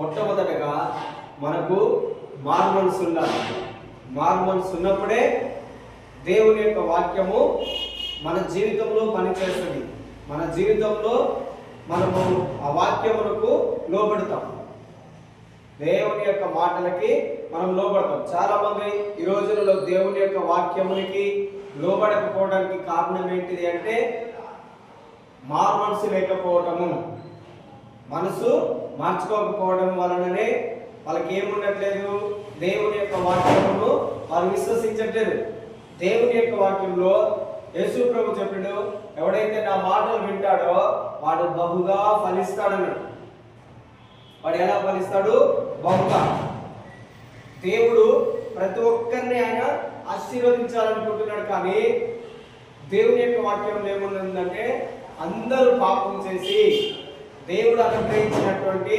మొట్టమొదటగా మనకు మార్మన్స్ ఉండాలి. మార్మన్స్ ఉన్నప్పుడే దేవుని యొక్క వాక్యము మన జీవితంలో పనిచేస్తుంది. మన జీవితంలో మనము ఆ వాక్యములకు లోబడతాం. దేవుని యొక్క మాటలకి మనం లోబడతాం. చాలా మంది ఈ రోజులలో దేవుని యొక్క వాక్యమునికి లోబడకపోవడానికి కారణం ఏంటిది అంటే మారు మనసు లేకపోవటము. మనసు మార్చుకోకపోవడం వలననే వాళ్ళకి ఏముండట్లేదు దేవుని యొక్క వాక్యమును వారు విశ్వసించట్లేదు. దేవుని యొక్క వాక్యంలో యేసు ప్రభు చెప్పాడు ఎవడైతే నా మాటలు వింటాడో వాడు బహుగా ఫలిస్తాడన్నాడు వాడు ఎలా ఫలిస్తాడు? బహుగా. దేవుడు ప్రతి ఒక్కరిని ఆయన ఆశీర్వదించాలనుకుంటున్నాడు కానీ దేవుని యొక్క వాక్యంలో ఏముందంటే అందరూ పాపం చేసి దేవుడు అనుగ్రహించినటువంటి